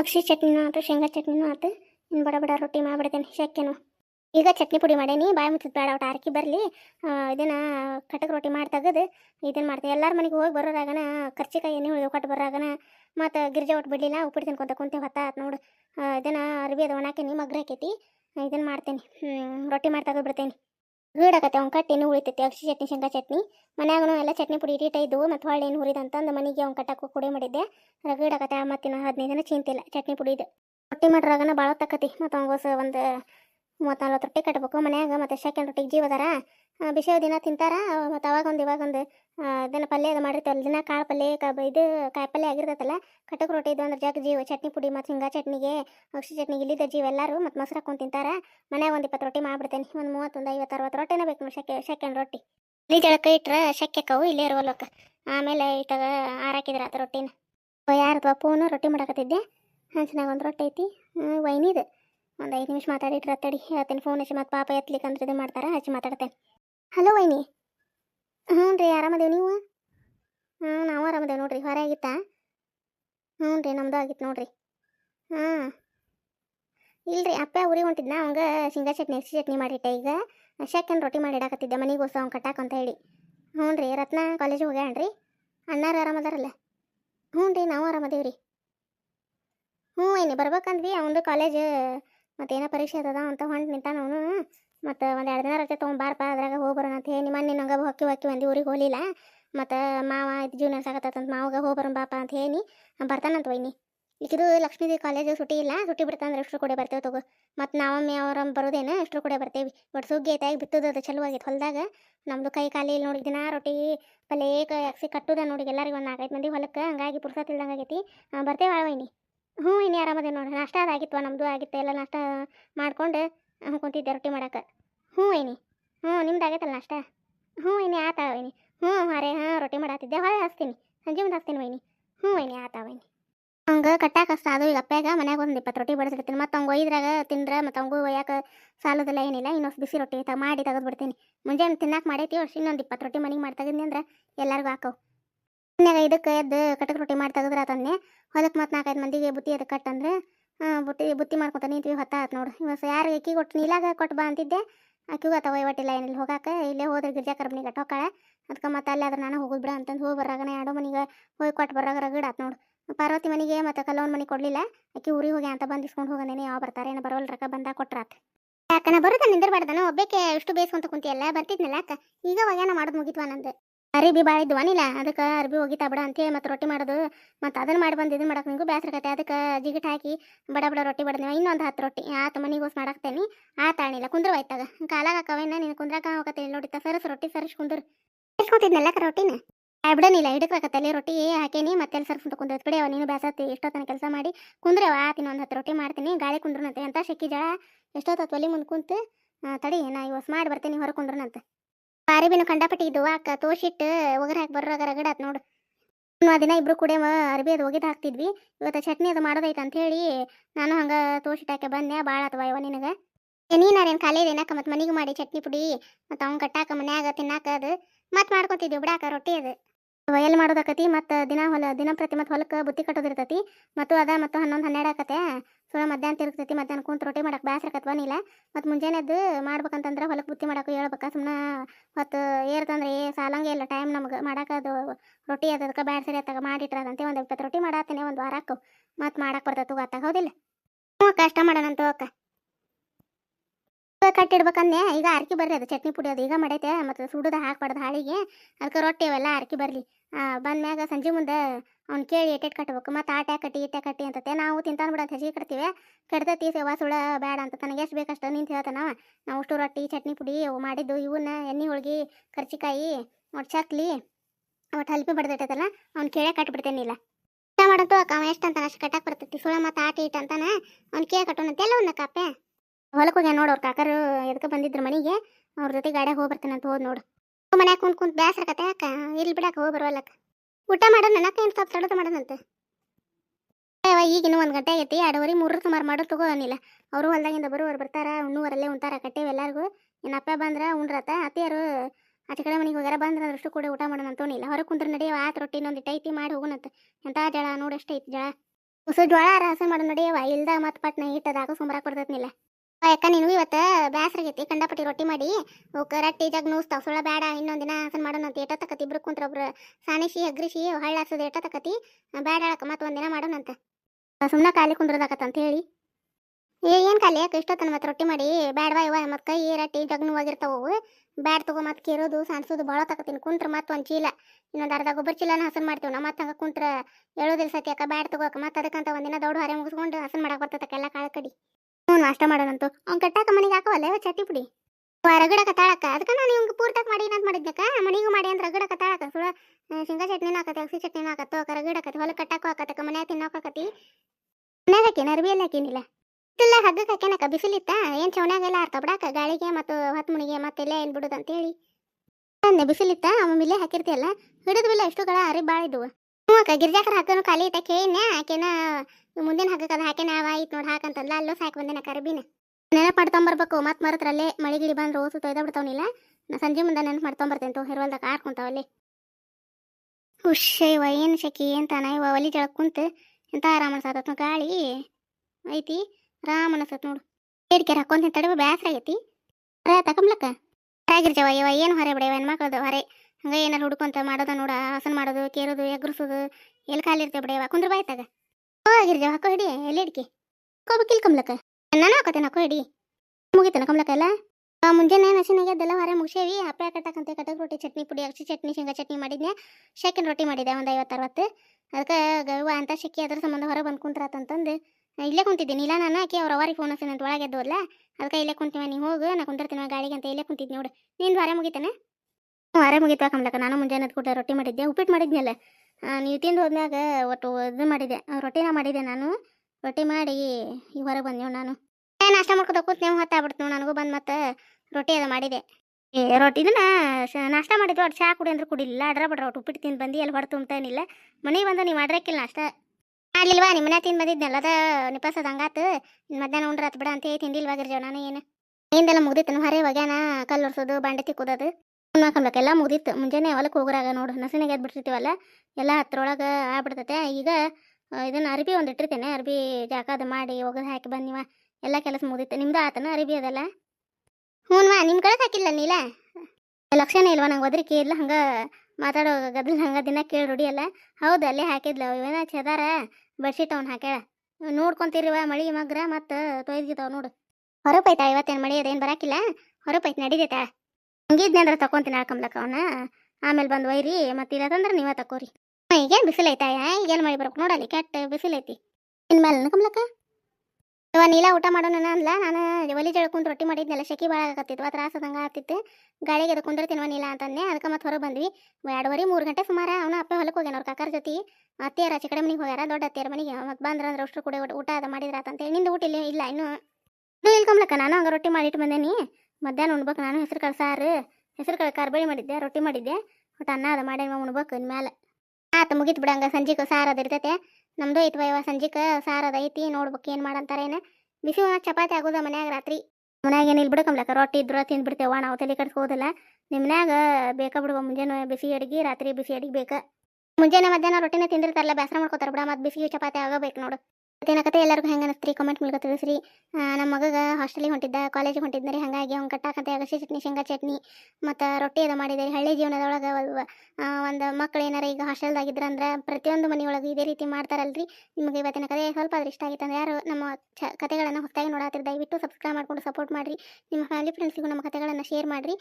ಅಕ್ಷಿ ಚಟ್ನಿನೂ ಆಯ್ತು ಶೇಂಗಾ ಚಟ್ನಿನೂ ಆಯ್ತು ಇನ್ನು ಬಡ ಬಡ ರೊಟ್ಟಿ ಮಾಡಿಬಿಡ್ತೇನೆ ಶಕ್ಯನು ಈಗ ಚಟ್ನಿ ಪುಡಿ ಮಾಡೇನಿ, ಬಾಯಿ ಮುಚ್ಚಿದ್ ಬೇಡ ಒಟ್ಟು ಆರಕಿ ಬರಲಿ. ಇದನ್ನು ಕಟಕ್ ರೊಟ್ಟಿ ಮಾಡಿ ತೆಗೆದು ಇದನ್ನು ಮಾಡ್ತೀನಿ ಎಲ್ಲರ ಮನೆಗೆ ಹೋಗಿ ಬರೋರಾಗನ, ಕರ್ಚಿಕಾಯಿ ಎಣ್ಣೆ ಉಳಿದು ಕೊಟ್ಟು ಬರೋರಾಗನ, ಮತ್ತು ಗಿರ್ಜಾ ಒಟ್ಟು ಬಿಡಲಿಲ್ಲ ಉಪ್ಪಿಟ್ಟು ತಿನ್ಕೊಂತ ಕುಂತೆ ಹೊತ್ತ ಆತು ನೋಡು. ಇದನ್ನು ಅರ್ಬಿ ಅದು ಒಣಾಕೇನಿ, ಮಗ್ರ ಹಾಕೈತಿ. ಇದನ್ನು ಮಾಡ್ತೇನೆ. ರೊಟ್ಟಿ ಮಾಡಿ ತೆಗೆದು ಬಿಡ್ತೇನೆ. ಗೀಡಾಕತ್ತೆ, ಅವ್ನ ಕಟ್ಟಿ ಇನ್ನೂ ಉಳಿತೈತಿ ಅಕ್ಷಿ ಚಟ್ನಿ, ಶೇಂಗಾ ಚಟ್ನಿ. ಮನ್ಯಾಗೂ ಎಲ್ಲ ಚಟ್ನಿ ಪುಡಿ ಇಟ್ಟಿಟ್ಟ ಇದ್ದವು ಮತ್ತು ಹೊಳ್ಳಿ ಏನು ಹುರಿತಂತಂದು ಮನಿಗೆ ಅವ್ನು ಕಟ್ಟಕ್ಕೆ ಕುಡಿ ಮಾಡಿದ್ದೆ. ಗೀಡಾಕತ್ತೆ ಮತ್ತಿನ ಹದಿನೈದು ದಿನ ಚಿಂತಿಲ್ಲ ಚಟ್ನಿ ಪುಡಿ ಇದು. ರೊಟ್ಟಿ ಮಾಡ್ರಾಗನ ಭಾಳ ತಕ್ಕತಿ ಮತ್ತು ಅವಂಗೋಸ ಒಂದು ಮೂವತ್ತು ನಲ್ವತ್ತು ರೊಟ್ಟಿ ಕಟ್ಟಬೇಕು ಮನ್ಯಾಗ, ಮತ್ತು ಸೆಕೆಂಡ್ ರೊಟ್ಟಿಗೆ ಜೀವದಾರ ಬಿಸಿಯ ದಿನ ತಿಂತಾರ? ಮತ್ತು ಅವಾಗ ಇವಾಗೊಂದು ಇದನ್ನು ಪಲ್ಯ ಅದು ಮಾಡಿರ್ತೀವಲ್ಲ ದಿನ ಕಾಳು ಪಲ್ಯ ಕಬ ಇದು ಕಾಯಿ ಪಲ್ಯ ಆಗಿರ್ತೈತಲ್ಲ, ಕಟಕ್ ರೊಟ್ಟಿ ಇದು ಅಂದ್ರೆ ಜಗ್ ಜೀವ, ಚಟ್ನಿ ಪುಡಿ ಮತ್ತು ಹಿಂಗೆ ಚಟ್ನಿಗೆ ಅಕ್ಷಿ ಚಟ್ನಿಗೆ ಇಲ್ಲಿದ್ದ ಜೀವ ಎಲ್ಲರೂ ಮತ್ತು ಮೊಸರು ಹಾಕೊಂಡು ತಿಂತಾರ? ಮನ್ಯಾಗ ಒಂದು ಇಪ್ಪತ್ತು ರೊಟ್ಟಿ ಮಾಡಿಬಿಡ್ತೇನೆ, ಒಂದು ಮೂವತ್ತೊಂದು ಐವತ್ತು ಅರವತ್ತು ರೊಟ್ಟಿನೇ ಬೇಕು ನೋಡಿ ಸೆಕೆ ಸೆಕೆಂಡ್ ರೊಟ್ಟಿ ಇಲ್ಲಿ ಜಳಕ ಇಟ್ರೆ ಶಕ್ಯಕ್ಕವು ಇಲ್ಲೇ ಇರುವಲ್ಲಕ್ಕ ಆಮೇಲೆ ಇಟ್ಟಾಗ ಆರಾಕಿದ್ರೆ ಆತ ರೊಟ್ಟಿನ ಯಾರು ತಪ್ಪುನು ರೊಟ್ಟಿ ಮಾಡಕತ್ತಿದ್ದೆ? ಹಂಚಿನಾಗ ಒಂದು ರೊಟ್ಟಿ ಐತಿ. ವೈನಿದು ಒಂದು ಐದು ನಿಮಿಷ ಮಾತಾಡಿಟ್ರೆ ತಡಿ, ಹೇಳ್ತೀನಿ, ಫೋನ್ ಹಚ್ಚಿ ಮತ್ತು ಪಾಪ ಎತ್ಲಿಕ್ಕೆ ಅಂದ್ರೆ ಇದು ಮಾಡ್ತಾರೆ, ಹಚ್ಚಿ ಮಾತಾಡ್ತೇನೆ. ಹಲೋ ವೈನಿ. ಹ್ಞೂ ರೀ, ಆರಾಮದೇವ್ ನೀವು? ಹ್ಞೂ, ನಾವು ಆರಾಮದೇವ್ ನೋಡ್ರಿ, ಹೊರ ಆಗಿತ್ತ? ಹ್ಞೂ ರೀ ನಮ್ಮದು ಆಗಿತ್ತು ನೋಡ್ರಿ. ಹಾಂ ಇಲ್ರಿ, ಅಪ್ಪ ಊರಿಗೆ ಹೊಂಟಿದ್ನ, ಅವಂಗ ಶೇಂಗಾ ಚಟ್ನಿ ಹಸಿ ಚಟ್ನಿ ಮಾಡಿಟ್ಟೆ ಈಗ. ಶೆಕೆಂಡ್ ರೊಟ್ಟಿ ಮಾಡಿ ಇಡಾಕತ್ತಿದ್ದೆ ಮನೆಗೆ ಹೊಸ ಅವ್ನು ಕಟ್ಟಾಕ ಅಂತ ಹೇಳಿ. ಹ್ಞೂ ರೀ, ರತ್ನ ಕಾಲೇಜಿಗೆ ಹೋಗ್ಯಾನ್ರಿ ಅಣ್ಣಾರು ಆರಾಮದಾರಲ್ಲ ಹ್ಞೂ ರೀ, ನಾವು ಆರಾಮದೇವ್ರಿ ರೀ. ಹ್ಞೂ ಏನಿ ಬರ್ಬೇಕಂದ್ವಿ, ಅವಂದು ಕಾಲೇಜ್ ಮತ್ತೇನೋ ಪರೀಕ್ಷೆ ಅದ ಅಂತ ಹೊಂಟು ನಿಂತಾನ ಅವನು. ಮತ್ತು ಒಂದು ಎರಡು ದಿನ ರಜೆ ತೊಗೊಂಬಾರಪ್ಪ ಅದ್ರಾಗ ಹೋಗ್ಬರೋಣ ಅಂತ ಹೇಳಿ ಮೊನ್ನೆ ನಂಗೆ ಹೊಕ್ಕಿ ಹೊಕ್ಕಿ ಒಂದು ಊರಿಗೆ ಹೋಗಲಿಲ್ಲ. ಮತ್ತು ಮಾವ ಇದು ಜೀವನ ಸಾಕತ್ತಂತ ಮಾವಾಗ ಹೋಗ್ಬರೋಣ ಬಾಪ ಅಂತ ಹೇಳಿ ಬರ್ತಾನಂತ ವೈನಿ. ಈಗಿದು ಲಕ್ಷ್ಮೀದೇವಿ ಕಾಲೇಜು ಸುಟಿ ಇಲ್ಲ ಸುಟಿ ಬಿಡ್ತಂದ್ರೆ ಎಷ್ಟು ಕೂಡ ಬರ್ತೇವೆ ತಗೋ. ಮತ್ತು ನಾವೊಮ್ಮೆ ಅವ್ರ ಬರೋದೇನ ಎಷ್ಟು ಕೂಡ ಬರ್ತೇವೆ. ಬಟ್ ಸುಗ್ಗಿ ಐತಾಗಿ ಬಿತ್ತದ ಅದು ಚಲೋ ಹೊಲದಾಗ. ನಮ್ಮದು ಕೈ ಕಾಲಿ ಇಲ್ಲಿ ನೋಡಿ ದಿನ ರೊಟ್ಟಿ ಪಲ್ಯ ಅಕ್ಸಿ ಕಟ್ಟುದ ನೋಡಿ ಎಲ್ಲರಿಗೂ ಒಂದು ನಾಲ್ಕೈದು ಮಂದಿ ಹೊಲಕ್ಕೆ ಹಂಗಾಗಿ ಪುರ್ಸತ್ ಇಲ್ದಂಗೆ ಆಗೈತಿ. ಆ, ಬರ್ತೇವೆ ವೈನಿ. ಹ್ಞೂ ಇನ್ನು ಆರಾಮದೇ ನೋಡಿ. ನಾಷ್ಟ ಅದಾಗಿತ್ತು ನಮ್ಮದು ಆಗಿತ್ತು ಎಲ್ಲ ನಾಷ್ಟ ಮಾಡ್ಕೊಂಡು ಕುಂತಿದ್ದೆ ರೊಟ್ಟಿ ಮಾಡಕ್ಕೆ ಹ್ಞೂ ಏನಿ ಹ್ಞೂ, ನಿಮ್ದು ಆಗೈತಲ್ಲ ನಾಷ್ಟ? ಹ್ಞೂ ಏನಿ ಆತ ವೈನಿ. ಹ್ಞೂ ಅರೆ ಹಾಂ ರೊಟ್ಟಿ ಮಾಡತ್ತಿದ್ದೆ ಹೊಳೆ ಹಚ್ತೀನಿ. ಸಂಜೆ ಮುಂದೆ ಹಚ್ತೀನಿ ವೈನಿ. ಹ್ಞೂ ಏನಿ ಆತ ಹಂಗೆ ಕಟ್ಟಾಕ ಕಷ್ಟ ಅದು ಈಗ ಅಪ್ಪಾಗ ಮನ್ಯಾಗ ಒಂದು ಇಪ್ಪತ್ತು ರೊಟ್ಟಿ ಬಡಿಸಿರ್ತೀನಿ. ಮತ್ತು ಅವ್ಗೆ ಒಯ್ದ್ರಾಗ ತಿಂದ್ರೆ ಮತ್ತು ಅವ್ಗೂ ಒಯ್ಯಾಕ ಸಾಲದಲ್ಲ ಏನಿಲ್ಲ. ಇನ್ನೊಂದು ಬಿಸಿ ರೊಟ್ಟಿ ತ ಮಾಡಿ ತೆಗೆದು ಬಿಡ್ತೀನಿ. ಮುಂಜಾನೆ ತಿನ್ನಕ್ಕೆ ಮಾಡೈತಿ. ವರ್ಷ ಇನ್ನೊಂದು ಇಪ್ಪತ್ತು ರೊಟ್ಟಿ ಮನೆಗೆ ಮಾಡಿ ತೆಗೆದ್ನಿ ಅಂದ್ರೆ ಎಲ್ಲರಿಗೂ ಹಾಕವು. ಮನ್ಯಾಗ ಇದಕ್ಕೆ ಎದ್ದು ಕಟಕ್ ರೊಟ್ಟಿ ಮಾಡಿ ತೆಗೆದ್ರೆ ತಂದೆ ಹೊಲಕ್ಕೆ ಮತ್ತು ನಾಲ್ಕೈದು ಮಂದಿಗೆ ಬುತ್ತಿ ಅದಕ್ಕೆ ಕಟ್ಟಂದ್ರೆ ಬುತ್ತಿ ಬುತ್ತಿ ಮಾಡ್ಕೊತ ನಿಂತೀವಿ, ಹೊತ್ತ ಆತು ನೋಡು. ಇವತ್ತು ಯಾರು ಅಕ್ಕಿ ಕೊಟ್ಟು ನೀಲಾಗ ಕೊಟ್ಟು ಬಾ ಅಂತಿದ್ದೆ. ಅಕ್ಕಿಗೂ ಅಥವಾ ಒಟ್ಟಿಲ್ಲ ಏನಿಲ್ಲ, ಹೋಗಾಕ. ಇಲ್ಲೇ ಹೋದ್ರೆ ಗಿರ್ಜಾ ಕರ್ಮನಿಗೆ ಗಟ್ಟ ಹೊಕ್ಕಾಳ. ಅದಕ್ಕೆ ಮತ್ತೆ ಅಲ್ಲಿ ಆದ್ರೆ ನಾನು ಹೋಗುದು ಬಿಡ ಅಂತಂದು ಹೋಗಿ ಬರಾಗನ ಎರಡೋ ಮನೆಗೆ ಹೋಗಿ ಕೊಟ್ಟು ಬರಾಗ ರಗಡಾತ್ ನೋಡು. ಪಾರ್ವತಿ ಮನೆಗೆ ಮತ್ತು ಕಲ್ಲವನ್ ಮನೆ ಕೊಡಲಿಲ್ಲ. ಅಕ್ಕಿ ಊರಿಗೆ ಹೋಗಿ ಅಂತ ಬಂದು ಇಸ್ಕೊಂಡು ಹೋಗಂದೇನೆ, ಯಾವ ಬರ್ತಾರೆ, ಏನೋ ಬರೋಲ್ ರೊಕ್ಕ ಬಂದಾಗ ಕೊಟ್ರಾತ್. ಯಾಕನ ಬರೋದ ನಿಂದಿರ್ಬಾರ್ದನ ಒಬ್ಬಕ್ಕೆ ಎಷ್ಟು ಬೇಸ್ಕೊಂತ ಕುಂತಿಯಲ್ಲ, ಬರ್ತಿದ್ನಲ್ಲ ಅಕ್ಕ. ಈಗ ಒಗ್ಯಾನ ಮಾಡೋದು ಮುಗಿತ್ವ ನಂದು. ಅರಿಬಿ ಭಾಳ ಇದ್ವನಿಲ್ಲ ಅದಕ್ಕೆ ಅರ್ಬಿ ಹೋಗಿತಾ ಬಿಡ ಅಂತೇಳಿ ಮತ್ತೆ ರೊಟ್ಟಿ ಮಾಡೋದು. ಮತ್ತು ಅದನ್ನ ಮಾಡಿ ಬಂದು ಇದನ್ನ ಮಾಡಕ್ಕೆ ನಿಂಗೂ ಬೇಸರಕತ್ತೆ ಅದಕ್ಕೆ ಜಿಗಿಟ್ ಹಾಕಿ ಬಡ ಬಡ ರೊಟ್ಟಿ ಬಡ್ದೇವೆ ಇನ್ನೊಂದು ಹತ್ತು ರೊಟ್ಟಿ. ಆತ ಮನೆಗೋಸ್ ಮಾಡಾಕ್ತೇನಿ. ತಾಣಿಲ್ಲ ಕುಂದ್ರು ಆಯ್ತಾಗ ಕಾಲಾಗ ಹಾಕವೇನ ನೀನು ಕುಂದ್ರಾಕ ಹೋಗತ್ತೆ ನೋಡಿತ್ತ ಸರಸ್ ರೊಟ್ಟಿ ಸರಸ್ ಕುಂದ್ರ. ಎಸ್ಕೊತಿದ್ನಲ್ಲ ರೊಟ್ಟಿನ? ಬಿಡನಿಲ್ಲ ಹಿಡಕ್ರಾಕತ್ತಲ್ಲಿ ರೊಟ್ಟಿ ಹಾಕೇನಿ ಮತ್ತೆ ಅಲ್ಲಿ ಸರ್ಫ್ ಕುಂದ್ರ ಬಿಡಿ. ಅವ ನೀನು ಬೇಸತ್ತಿ ಎಷ್ಟೊತ್ತನ ಕೆಲಸ ಮಾಡಿ ಕುಂದ್ರವ ಆತಿನ ಒಂದು ಹತ್ತು ರೊಟ್ಟಿ ಮಾಡ್ತೀನಿ. ಗಾಳಿ ಕುಂದ್ರನಂತೆ. ಅಂತ ಶೆಕ್ಕಿ ಜಳ? ಎಷ್ಟೊತ್ತು ಒಲಿ ಮುಂದೆ ಕುಂತು ಆ, ತಡಿ ನಾ ಇವಸ್ ಮಾಡಿ ಬರ್ತೀನಿ ಹೊರ ಕುಂದ್ರನಂತ. ಪಾರಿಬಿನ ಕಂಡಪಟ್ಟಿ ಇದ್ದು ಅಕ್ಕ ತೋಷಿಟ್ಟು ಒಗರ್ ಹಾಕಿ ಬರೋಗ ರಗಡಾತ್ ನೋಡು. ಆ ದಿನ ಇಬ್ರು ಕೂಡ ಅರ್ಬಿ ಅದು ಒಗೆದು ಹಾಕ್ತಿದ್ವಿ. ಇವತ್ತು ಚಟ್ನಿ ಅದು ಮಾಡೋದೈತೆ ಅಂತ ಹೇಳಿ ನಾನು ಹಂಗೆ ತೋಷಿಟ್ಟಾಕೆ ಬಂದೆ ಭಾಳ ಅಥವಾ ಇವ ನಿನಗೆ. ನೀನಾರೇನು ಖಾಲಿ ಏನಕ್ಕ ಮತ್ತು ಮನೆಗೆ ಮಾಡಿ ಚಟ್ನಿ ಪುಡಿ, ಮತ್ತು ಅವ್ನು ಕಟ್ಟಾಕ ಮನ್ಯಾಗ ತಿನ್ನಾಕ ಅದು. ಮತ್ತೆ ಮಾಡ್ಕೊತಿದ್ವಿ ಬಿಡಾಕ ರೊಟ್ಟಿ ಅದು. ಎಲ್ಲಿ ಮಾಡೋದಾಕತಿ ಮತ್ತು ದಿನ ಹೊಲ, ದಿನ ಪ್ರತಿ ಮತ್ತು ಹೊಲಕ್ಕೆ ಬುತ್ತಿ ಕಟ್ಟೋದಿರ್ತೈತಿ ಮತ್ತು ಅದ ಮತ್ತು ಹನ್ನೊಂದು, ಹನ್ನೆರಡು ಆಕತೆ ಸುಳ ಮಧ್ಯಾಹ್ನ ತಿರುಗ್ತೈತಿ, ಮಧ್ಯಾಹ್ನ ಕುಂತು ರೊಟ್ಟಿ ಮಾಡಕ್ಕೆ ಬೇಸರಕತ್ವನಿಲ್ಲ ಮತ್ತು ಮುಂಜಾನೆದ್ದು ಮಾಡ್ಬೇಕಂತಂದ್ರೆ ಹೊಲಕ್ಕೆ ಬುತ್ತಿ ಮಾಡಕ್ಕೆ ಹೇಳ್ಬೇಕು. ಸುಮ್ಮನೆ ಹೊತ್ತು ಏರ್ತಂದ್ರೆ ಏ ಸಾಲಂಗೆ ಇಲ್ಲ, ಟೈಮ್ ನಮ್ಗೆ ಮಾಡಕ್ಕೆ ಅದು ರೊಟ್ಟಿ ಅದಕ್ಕೆ ಬ್ಯಾಡ್ ಸರಿ ಅತ್ತಾಗ ಮಾಡಿಟ್ರದಂತೆ ಒಂದು ಇಪ್ಪತ್ತು ರೊಟ್ಟಿ ಮಾಡತ್ತೇನೆ ಒಂದು ವಾರಕ್ಕೂ ಮತ್ತು ಮಾಡಕ್ಕೆ ಬರ್ತೈತೆ ಹೌದಿಲ್ಲ? ಹ್ಞೂ ಕಷ್ಟ ಮಾಡೋಣಂತ ಅಕ್ಕ. ಕಟ್ಟಿಡ್ಬೇಕಂದೆ. ಈಗ ಅರ್ಕಿ ಬರ್ರಿ ಅದು, ಚಟ್ನಿ ಪುಡಿ ಅದು ಈಗ ಮಾಡೈತೆ. ಮತ್ತು ಸುಡುದ ಹಾಕ್ಬಾರ್ದು ಹಾಳಿಗೆ ಅದಕ್ಕೆ ರೊಟ್ಟಿ ಅವೆಲ್ಲ ಅರ್ಕಿ ಬರಲಿ. ಬಂದ್ಮ್ಯಾಗ ಸಂಜೆ ಮುಂದೆ ಅವ್ನು ಕೇಳಿ ಏಟೇಟ್ ಕಟ್ಬೇಕು. ಮತ್ತು ಆಟ ಕಟ್ಟಿ ಇಟ್ಯಾ ಕಟ್ಟಿ ಅಂತತೆ. ನಾವು ತಿಂತಾನ ಬಿಡ ಹೆಚ್ಚಿಗೆ ಕಟ್ತೀವಿ. ಕೆಡ್ತೈತಿ, ಸೇವಾ ಸುಳ ಬೇಡ ಅಂತ ತನಗೆ ಎಷ್ಟು ಬೇಕಷ್ಟು ನಿಂತು ಹೇಳ್ತಾನವ ನಾವು ಅಷ್ಟು ರೊಟ್ಟಿ, ಚಟ್ನಿ ಪುಡಿ ಮಾಡಿದ್ದು, ಇವನ್ನ ಎಣ್ಣೆ ಹೋಳ್ಗೆ, ಕರ್ಚಿಕಾಯಿ ಒಟ್ಟು ಚಕ್ಲಿ ಒಟ್ಟು ಹಲ್ಪಿ ಬಡ್ದಿಟ್ಟೈತಲ್ಲ ಅವ್ನು ಕೇಳೇ ಕಟ್ಬಿಡ್ತೇನಿಲ್ಲ ಊಟ ಮಾಡಂತೂ ಅಕ್ಕ, ಅವ ಎಷ್ಟು ಅಂತ ಅಷ್ಟು ಕಟ್ಟಕ್ಕೆ ಬರ್ತೈತಿ. ಸುಳ ಮತ್ತು ಆಟ ಈಟ ಅಂತಾನೆ ಅವ್ನು ಕೇಳಿ ಕಟ್ಟೋನಂತೆಲ್ಲ ಒಂದು ಕಾಪೆ ಹೊಲಕ್ಕೆ ಹೋಗ್ಯಾನ ನೋಡು ಅವ್ರ ಕಾಕರು ಎದಕ್ಕೆ ಬಂದಿದ್ರು ಮನೆಗೆ. ಅವ್ರ ಜೊತೆ ಗಾಡಿಯಾಗ ಹೋಗಿ ಬರ್ತಾನೆ ಅಂತ ಹೋದ್ ನೋಡು. ಮನ್ಯಾಗ ಕುಂತ್ ಕುಂತ್ ಬೇಸರ ಕತೆ ಅಕ್ಕ ಇಲ್ಲಿ ಬಿಡಕ್ಕೆ ಹೋಗಿ ಬರೋಲ್ಲಕ್ಕ ಊಟ ಮಾಡೋಣ ನನ್ನ ಏನು ಸ್ವಲ್ಪ ತಡದ ಈಗಿನ ಈಗ ಒಂದು ಗಂಟೆ ಆಗೈತಿ. ಎರಡುವರೆ ಮೂರು ಸುಮಾರು ಮಾಡೋದು ತಗೋ ಅನ್ನಿಲ್ಲ ಅವರು ಹೊಲ್ದಾಗಿಂದ ಬರುವರು ಬರ್ತಾರ ಉಣ್ಣುವರಲ್ಲೇ ಉಂತಾರ ಕಟ್ಟೇವೆ ಎಲ್ಲರಿಗೂ. ಇನ್ನು ಅಪ್ಪ ಬಂದ್ರೆ ಉಂಡ್ರತ, ಅತ್ತೆಯರು ಆಚೆ ಕಡೆ ಮನೆಗೆ ಹೋಗ್ಯಾರ, ಬಂದ್ರೆ ಅಷ್ಟು ಕೂಡ ಊಟ ಮಾಡೋಣ ಅಂತೋನಿಲ್ಲ. ಹೊರಗೆ ಕುಂದ್ರೆ ನಡೆಯವ ಆತ ರೊಟ್ಟಿ ಇನ್ನೊಂದು ಐತಿ ಮಾಡಿ ಹೋಗೋಣಂತ ಎಂತ ಜಳ ನೋಡು ಎಷ್ಟು ಐತಿ ಜಳ. ಹೊಸ ಜೋಳ ರಸ ಮಾಡೋ ನಡೆಯವ ಇಲ್ದ ಮತ್ತೆ ಪಟ್ನ ಹಿಟ್ಟದಾಗ ಸುಮಾರಾಗಿ ಬರ್ತೈತಿನಿಲ್ಲ ಯಾಕ ನೀನು ಇವತ್ತು ಬ್ಯಾಸ್ರಾಗೈತಿ ಕಂಡಪಟ್ಟಿ ರೊಟ್ಟಿ ಮಾಡಿ, ಅವಕ್ಕೆ ರಟ್ಟಿ ಜಗ್ ನೂಸ್ತಾವ. ಸುಳ ಬೇಡ ಇನ್ನೊಂದಿನ ಹಸನ್ ಮಾಡೋಣ ಅಂತ ಏಟ ತಕತಿ. ಇಬ್ರು ಕುಂತ್ರ ಒಬ್ರು ಸಾಣಿಸಿ ಹಗ್ರಿಸಿ ಹಳ್ಳಾಸೋದು ಏಟ ತಕತಿ. ಬೇಡ ಹೇಳಕ್ಕ, ಮತ್ತೆ ಒಂದಿನ ಮಾಡೋಣಂತ ಸುಮ್ಮನೆ ಖಾಲಿ ಕುಂದ್ರದಾಕತ್ತ ಅಂತ ಹೇಳಿ. ಏ, ಏನು ಖಾಲಿ ಯಾಕೆ? ಇಷ್ಟೊತ್ತನ ಮತ್ತೆ ರೊಟ್ಟಿ ಮಾಡಿ ಬೇಡವಾ ಇವ ಮತ್ತೆ ಕೈ ರಟ್ಟಿ ಜಗ್ ನೋವಾಗಿರ್ತಾವ ಬ್ಯಾಡ ತಗೋ, ಮತ್ತೆ ಕೇರೋದು, ಸಾಣಿಸೋದು ಭಾಳ ತಕತೀನಿ. ಕುಂತ್ರ ಮತ್ತೆ ಒಂದು ಚೀಲ, ಇನ್ನೊಂದು ಅರ್ಧ ಗೊಬ್ಬರ ಚೀಲನ ಹಸನ್ ಮಾಡ್ತೀವಿ. ನಾವು ಮತ್ತೆ ಹಂಗೆ ಕುಂತ್ರ ಹೇಳೋದಿಲ್ಲ ಸತಿ ಅಕ್ಕ ಬ್ಯಾಡ್ ತಗೋಕ. ಮತ್ತೆ ಅದಕ್ಕಂತ ಒಂದಿನ ದೌಡ್ ಹೊರೆ ಮುಗಿಸ್ಕೊಂಡು ಹಸನ್ ಮಾಡಕ್ ಬರ್ತೈತಕ್ಕೆಲ್ಲ ಕಾಳು ಕಡಿ. ಹ್ಞೂ, ನಾಷ್ಟ ಮಾಡೋಣಂತು. ಅವ್ನು ಕಟ್ಟಾಕ ಮನೆಗೆ ಹಾಕವಲ್ಲ ಚಟ್ನಿ ಪುಡಿ. ರಗಡಕ ಕತ್ತಾಳಕ್ಕ. ಅದಕ್ಕೆ ನಾನು ಇವಂಗೆ ಪೂರ್ತಾಕ್ ಮಾಡಿ ಏನಂತ ಮಾಡಿದ್ದಕ್ಕ ಮನೆಗೂ ಮಾಡಿ ಅಂದ್ರೆ ರಗಡಕ ತಾಳಕ ಸುಳ ಶೇಂಗಾ ಚಟ್ನಿನೂ ಹಾಕತ್ತೆ ಹಸಿ ಚಟ್ನಿನೂ ಹಾಕತ್ತು ಅಕ್ಕ ರಗಡಕತಿ ಹೊಲ ಕಟ್ಟಾಕು ಹಾಕತ್ತಕ್ಕ ಮನ್ಯಾಗ ತಿನ್ನೋಕತಿ ಮನ್ಯಾಗ ಹಾಕೇನ ಅರ್ಬಿ ಎಲ್ಲ ಹಾಕೇನಿಲ್ಲ ಇಲ್ಲ ಹಗ್ಗಕ್ಕೆ ಹಾಕೇನಕ್ಕ ಬಿಸಿಲಿತ್ತ ಏನು ಚೌನಾಗೆಲ್ಲ ಅರ್ಥ ಬಿಡಾಕ ಗಾಳಿಗೆ ಮತ್ತು ಹತ್ತು ಮುಣಿಗೆ ಮತ್ತೆ ಇಲ್ಲೇ ಅಂತ ಹೇಳಿ ಅಂದೆ ಬಿಸಿಲಿತ್ತ ಅವ ಇಲ್ಲೇ ಹಾಕಿರ್ತಿಯಲ್ಲ ಹಿಡಿದು ಬಿಲ್ಲ ಎಷ್ಟು ಗಳ ಅರಿ ಬಾಳಿದ್ವು ಹ್ಞೂ ಅಕ್ಕ, ಗಿರ್ಜಾಕರ ಖಾಲಿ ಐತೆ ಕೇಳಿನ ಆಕೆನ ಮುಂದಿನ ಹಗ್ಗಕ್ಕೆ ಅದು, ಹಾಕೇನ ಅವ ಐತ್ ನೋಡಿ ಹಾಕಂತಲ್ಲ ಅಲ್ಲೂ ಸಾಕು ಬಂದಿನ ಕರಿಬಿನ ನೆನಪು ಮಾಡ್ಕೊಂಬರ್ಬೇಕು ಮತ್ತೆ ಮರತ್ರಲ್ಲೇ ಮಳೆ ಗಿಳಿ ಬಂದ್ರೆ ಓಸು ತೊಯ್ದ ಬಿಡ್ತಾವನಿಲ್ಲ ನಾ ಸಂಜೆ ಮುಂದೆ ನೆನಪು ಮಾಡ್ಕೊಂಬರ್ತೇನೆ ತೋ ಹೆರ್ವಲ್ದಾಗ ಆಡ್ಕೊಂತಾವಲ್ಲಿ ಹುಶ್ಶಯ್ವ ಏನು ಶಕಿ ನಾ ಇವ ಒಲಿ ಜಳಕ್ ಕುಂತು, ಎಂತ ಆರಾಮ ಅನ್ಸತ್ತ ಗಾಳಿ. ಐತಿ ರಾಮನ ಅನಸತ್ ನೋಡು. ಬೇಡಿಕೆ ಹಾಕೊಂತ ತಡವ ಬ್ಯಾಸ್ರ ಆಗೈತಿ ಅರ ಆಗಿರ್ಜವ ಇವ ಏನು ಹೊರೆ ಬಿಡವ ಹೆಣ್ಮಕ್ಳದು ಹೊರೆ. ಹಂಗ ಏನಾರು ಹುಡ್ಕೊಂತ ಮಾಡೋದ ನೋಡ ಹಸನ್ ಮಾಡೋದು, ಕೇರೋದು, ಎಗ್ರಿಸೋದು ಎಲ್ಲಿ ಖಾಲಿ ಇರ್ತೇವೆ ಬಡಿಯವ ಕುಂದ್ರ ಬಾಯ್ತಾಗ ಓ ಆಗಿರ್ಜವ ಹಾಕೋ ಹಿಡಿ, ಎಲ್ಲಿ ಹಿಡ್ಕಿ? ಹಾಕೋಬೇಕಿಲ್ಲ ಕಮ್ಲಕ್ಕ. ನಾನು ಹಾಕೋತೇನೆ, ಹಾಕೋ ಹಿಡಿ. ಮುಗಿತನ ಕಮ್ಲಕ್ಕ ಎಲ್ಲ? ಮುಂಜಾನೆ ನಸಿನಾಗೆದ್ದೆಲ್ಲ ಹೊರ ಮುಗಿಸೇವಿ ಹಪ್ಪಳ ಕಟ್ಟಕ್ಕಂತ ಕಟಕ್ ರೊಟ್ಟಿ ಚಟ್ನಿ, ಪುಡಿ ಅಕ್ಷಿ ಚಟ್ನಿ, ಶೇಂಗಾ ಚಟ್ನಿ ಮಾಡಿದ್ನೆ ಶೆಕಿನ ರೊಟ್ಟಿ ಮಾಡಿದೆ ಒಂದು ಐವತ್ತು ಅರವತ್ತು ಅದಕ್ಕೆ ಗವ್ವ ಅಂತ ಶೆಕಿ ಅದ್ರ ಸಂಬಂಧ ಹೊರ ಬಂದು ಕುಂತ್ರಾತಂತಂದು ನಾ ಇಲ್ಲೇ ಕುಂತಿದ್ದೀನಿ, ಇಲ್ಲ ನಾನು ಆಕಿ ಅವ್ರ ಅವರಿಗೆ ಫೋನ್ ಹಚ್ಚಿನ ಅಂತ ಒಳಗೆ ಎದ್ದೋಲ್ಲ ಅದಕ್ಕೆ ಇಲ್ಲೇ ಕುಂತೀವ ನೀವು ಹೋಗು, ನಾ ಕುಂತಿರ್ತೀನಿ ಗಾಡಿಗೆ ಅಂತ ಇಲ್ಲೇ ಕುಂತಿದ್ನಿ ನೋಡು. ನಿಂದು ಹೊರ ಮುಗಿತಾನೆ? ಹ್ಞೂ ವಾರ ಮುಗಿತಾ ಕಮ್ಲಕ್ಕ ನಾನು ಮುಂಜಾನೆ ಕೂಡ ರೊಟ್ಟಿ ಮಾಡಿದ್ದೆ. ಉಪ್ಪಿಟ್ಟು ಮಾಡಿದ್ನಲ್ಲ? ನೀವು ತಿಂದು ಹೋದ್ಮ್ಯಾಗ ಒಟ್ಟು ಇದು ಮಾಡಿದ್ದೆ. ಆ, ರೊಟ್ಟಿನ ಮಾಡಿದ್ದೆ ನಾನು. ರೊಟ್ಟಿ ಮಾಡಿ ಈ ಹೊರಗೆ ಬಂದೆವು ನಾನು. ನಾಷ್ಟ ಮಾಡ್ಕೊತ ಕೂತ್ ನೀವು ಹೊತ್ತಾಗ್ಬಿಡ್ತು ನನಗೂ ಬಂದು ಮತ್ತೆ ರೊಟ್ಟಿ ಅದು ಮಾಡಿದೆ. ಏ ರೊಟ್ಟಿ ಇದನ್ನ ನಾಷ್ಟ ಮಾಡಿದ್ದು ಅಷ್ಟು ಚಾ ಕುಡಿ ಅಂದ್ರೆ ಕುಡಿಲಿಲ್ಲ. ಅಡ್ರ ಬಡ್ರ ಒಟ್ಟು ಉಪ್ಪಿಟ್ಟು ತಿಂದು ಬಂದು ಎಲ್ಲಿ ಹೊಡೆ ತುಂಬ್ತಾನಿಲ್ಲ ಮನೆಗೆ ಬಂದು ನೀವು ಮಾಡ್ರಕ್ಕಿಲ್ಲ ನಾಷ್ಟ? ಮಾಡ್ಲಿಲ್ವಾ? ನಿಮ್ಮ ಮನೆ ತಿಂದು ಬಂದಿದ್ನಲ್ಲ ಅದ ನಿಪಾಸದ ಹಂಗಾತು. ಮಧ್ಯಾಹ್ನ ಉಂಡ್ರ ಆತ್ ಬಿಡ ಅಂತ ಹೇಳಿ ತಿಂದಿಲ್ವಾ ಗಿರ್ಜವ ನಾನು ಏನು? ಏನೆಲ್ಲ ಮುಗ್ದಿತ್ತು. ಹೊರೆ ಒಗ್ಯಾನ ಕಲ್ಲು ಒರ್ಸೋದು ಬಾಂಡೆ ತಿಕ್ಕೋದದು ಎಲ್ಲ ಮುಗಿದಿತ್ತು. ಮುಂಜಾನೆ ಹೊಲಕ್ಕೆ ಹೋಗ್ರಾಗ ನೋಡು. ನಸಿನಾಗ ಎದ್ದು ಎಲ್ಲಾ ಎಲ್ಲ ಹತ್ರೊಳಗೆ ಆಗ್ಬಿಡ್ತೈತೆ. ಈಗ ಇದನ್ನು ಅರ್ಬಿ ಒಂದು ಇಟ್ಟಿರ್ತೇನೆ. ಅರ್ಬಿ ಜಾಕದ ಮಾಡಿ ಒಗದು ಹಾಕಿ ಬನ್ನಿವ ಎಲ್ಲ ಕೆಲಸ ಮುಗ್ದಿತ್ತು. ನಿಮ್ದು ಆತನ ಅರ್ಬಿ ಅದಲ್ಲ? ಹ್ಞೂನ್ವಾ ನಿಮ್ಮ ಕಡೆ ಹಾಕಿಲ್ಲ ನೀಲ? ಲಕ್ಷಣ ಇಲ್ವಾ? ನಂಗೆ ಒದ್ರಿಕೆ ಇಲ್ಲ. ಹಂಗೆ ಮಾತಾಡೋ ಗದ್ದಲ ಹಂಗೆ ದಿನ ಕೇಳಿ ರೂಢಿ ಅಲ್ಲ. ಹೌದು, ಅಲ್ಲೇ ಹಾಕಿದ್ಲ. ಇವೇನ ಚದಾರ? ಬೆಡ್ಶೀಟ್ ಅವ್ನು ಹಾಕ್ಯಾಳ. ನೋಡ್ಕೊಂತೀರಿವ ಮಳಿ, ಮಗ್ರ ಮತ್ತು ತೊಯ್ದಿದ್ದಾವ ನೋಡು. ಹೊರಪೈತಾ ಇವತ್ತೇನು ಮಳಿ ಅದೇನು ಬರಾಕಿಲ್ಲ? ಹೊರಪೈತ್ ನಡಿದೈತಾ ಹಂಗಿದ್ನೆ ಅಂದ್ರೆ ತಕೊಂತೀನಿ ಕಮ್ಲಕ್ಕ ಅವನ. ಆಮೇಲೆ ಬಂದು ಒಯ್ರಿ, ಮತ್ತೆ ಇಲ್ಲದಂದ್ರೆ ನೀವೇ ತಕೋರಿ ಈಗೇನು ಬಿಸಿಲೈತಾ ಈಗೇನು ಮಾಡಿ ಬರ್ಬೇಕು ನೋಡಲ್ಲಿ, ಕೆಟ್ಟ ಬಿಸಿಲೈತಿ ಇನ್ಮೇಲೆ ಕಮ್ಲಕ್ಕ ಇವ ನೀಲ ಊಟ ಮಾಡೋಣ ಅಂದ್ಲ? ನಾನು ಒಲಿ ಜಳ ಕುಂತು ರೊಟ್ಟಿ ಮಾಡಿದ್ನೆಲ್ಲ, ಶೆಕಿ ಭಾಳ ಆಗತ್ತಿತ್ತು ತ್ರಾಸ ಅದಂಗೆ ಆಗ್ತಿತ್ತು. ಗಾಳಿಗೆ ಅದು ಕುಂದಿರ್ತೀನವ ನೀಲ ಅಂತಂದೆ ಅದಕ್ಕೆ ಮತ್ತೆ ಹೊರಗೆ ಬಂದ್ವಿ. ಎರಡುವರೆ, ಮೂರು ಗಂಟೆ ಸುಮಾರು ಅವನ ಅಪ್ಪ ಹೊಲಕ್ಕೆ ಹೋಗ್ಯಾನ ಅವ್ರ ಕಾಕರ ಜೊತೆ. ಅತ್ತೆಯರ ಆಚೆ ಕಡೆ ಮನೆಗೆ ಹೋಗ್ಯಾರ, ದೊಡ್ಡ ಅತ್ತೆಯರ ಮನೆಗೆ. ಮತ್ತೆ ಬಂದ್ರ ಅಂದ್ರೆ ಅಷ್ಟು ಕೂಡ ಊಟ ಅದ ಮಾಡಿದ್ರ ಅಂತೇಳಿ ನಿಂದು ಊಟ ಇಲ್ಲ ಇಲ್ಲ ಇನ್ನೂ. ಇನ್ನೂ ನಾನು ಹಂಗೆ ರೊಟ್ಟಿ ಮಾಡಿಟ್ಟು ಬಂದೇನಿ. ಮಧ್ಯಾಹ್ನ ಉಣ್ಬೇಕು, ನಾನು ಹೆಸರು ಕಾಳು ಸಾರು, ಹೆಸರು ಕಾಳು ಕಾರ್ಬಳಿ ಮಾಡಿದ್ದೆ, ರೊಟ್ಟಿ ಮಾಡಿದ್ದೆ. ಒಟ್ಟು ಅನ್ನ ಅದ ಮಾಡಿ ಉಣ್ಬೇಕು ಇನ್ಮೇಲೆ ಆತ ಮುಗಿತು ಬಿಡಂಗ ಸಂಜೆಗೆ ಸಾರು ಅದ ಇರ್ತೈತೆ. ನಮ್ಮದು ಐತಿ ಇವ ಸಂಜೆಗೆ ಸಾರು ಅದ ಐತಿ, ನೋಡ್ಬೇಕು ಏನು ಮಾಡಂತಾರೇನು. ಬಿಸಿ ಒಂದ್ ಚಪಾತಿ ಆಗೋದ ಮನ್ಯಾಗ ರಾತ್ರಿ. ಮನ್ಯಾಗ ಏನಿಲ್ಲ ಬಿಡಕಂಬ್ಲಕ್ಕ ರೊಟ್ಟಿ ಇದ್ರ ತಿಂದ್ಬಿಡ್ತೇವ ನಾವು ತಲೆ ಕಟ್ಸ್ಕೋದಿಲ್ಲ ನಿಮ್ಮ ಮನ್ಯಾಗ ಬೇಕಾ ಬಿಡುವ ಮುಂಜಾನೆ ಬಿಸಿ ಅಡಿಗೆ, ರಾತ್ರಿ ಬಿಸಿ ಅಡಿಗೆ ಬೇಕಾ? ಮುಂಜಾನೆ ಮಧ್ಯಾಹ್ನ ರೊಟ್ಟಿನೇ ತಿಂದಿರ್ತಾರಲ್ಲ ಬೇಸರ ಮಾಡ್ಕೋತಾರೆ ಬಿಡ, ಮತ್ತು ಬಿಸಿ ಚಪಾತಿ ಆಗಬೇಕು ನೋಡು. ಮತ್ತೇನಕತೆ ಎಲ್ಲರಿಗೂ ಹೆಂಗೆ ಅನಿಸ್ತ್ರಿ? ಕಮೆಂಟ್ ಮೂಲಕ ತಿಳಿಸ್ರಿ. ನಮ್ಮ ಮಗಗ ಹಾಸ್ಟೆಲಿಗೆ ಹೊಂಟಿದ್ದ ಕಾಲೇಜಿಗೆ ಹೊಂಟಿದ್ರಿ ಹಾಗಾಗಿ ಅವ್ನು ಕಟ್ಟಾಕಂತ ಅಗಸಿ ಚಟ್ನಿ ಶೇಂಗಾ ಚಟ್ನಿ, ಮತ್ತು ರೊಟ್ಟಿ ಅದು ಮಾಡಿದೆ ಹಳ್ಳಿ ಜೀವನದೊಳಗೆ ಒಂದು ಮಕ್ಕಳು ಏನಾರ ಈಗ ಹಾಸ್ಟೆಲ್ದಾಗಿದ್ರ ಅಂದ್ರೆ ಪ್ರತಿಯೊಂದು ಮನೆಯೊಳಗೆ ಇದೇ ರೀತಿ ಮಾಡ್ತಾರಲ್ರಿ. ನಿಮಗೆ ಇವತ್ತಿನ ಕಥೆ ಸ್ವಲ್ಪ ಆದ್ರೆ ಇಷ್ಟ ಆಗಿತ್ತು ಅಂದ್ರೆ ಯಾರು ನಮ್ಮ ಚ, ಕತೆಗಳನ್ನು ಹೊತ್ತಾಗಿ ನೋಡಾತಿರಿ, ದಯವಿಟ್ಟು ಸಬ್ಸ್ಕ್ರೈಬ್ ಮಾಡ್ಕೊಂಡು ಸಪೋರ್ಟ್ ಮಾಡಿರಿ. ನಿಮ್ಮ ಫ್ಯಾಮಿಲಿ ಫ್ರೆಂಡ್ಸಿಗೂ ನಮ್ಮ ಕತೆಗಳನ್ನು ಶೇರ್ ಮಾಡಿರಿ.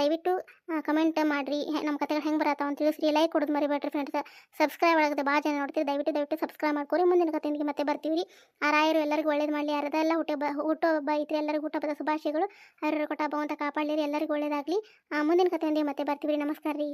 ದಯವಿಟ್ಟು ಕಮೆಂಟ್ ಮಾಡಿರಿ. ನಮ್ಮ ಕತೆಗಳು ಹೆಂಗೆ ಬರತ್ತಾವ ಅಂತ ತಿಳಿಸ್ರಿ. ಲೈಕ್ ಕೊಡೋದು ಮರಿಬೇಡ್ರಿ ಫ್ರೆಂಡ್ಸ್ ಸಬ್ಸ್ಕ್ರೈಬ್ ಆಗದೆ ಭಾಳ ಜನ ನೋಡ್ತೀರಿ. ದಯವಿಟ್ಟು ದಯವಿಟ್ಟು ಸಬ್ಸ್ಕ್ರೈಬ್ ಮಾಡ್ಕೊರಿ. ಮುಂದಿನ ಕಥೆಯೊಂದಿಗೆ ಮತ್ತೆ ಬರ್ತೀವಿ ಆ ರಾಯರು ಎಲ್ಲರಿಗೂ ಒಳ್ಳೇದು ಮಾಡಲಿ ಯಾರದೆಲ್ಲ ಹುಟ್ಟು ಹಬ್ಬ ಐತ್ರಿ ಎಲ್ಲರಿಗೂ ಹುಟ್ಟುಹಬ್ಬದ ಶುಭಾಶಯಗಳು. ಆರರ ಕೊಟ್ಟ ಹಬ್ಬ ಅಂತ ಕಾಪಾಡಲಿ ಎಲ್ಲರಿಗೂ ಒಳ್ಳೇದಾಗಲಿ. ಮುಂದಿನ ಕಥೆಯೊಂದಿಗೆ ಮತ್ತೆ ಬರ್ತೀವಿ ನಮಸ್ಕಾರ ರೀ.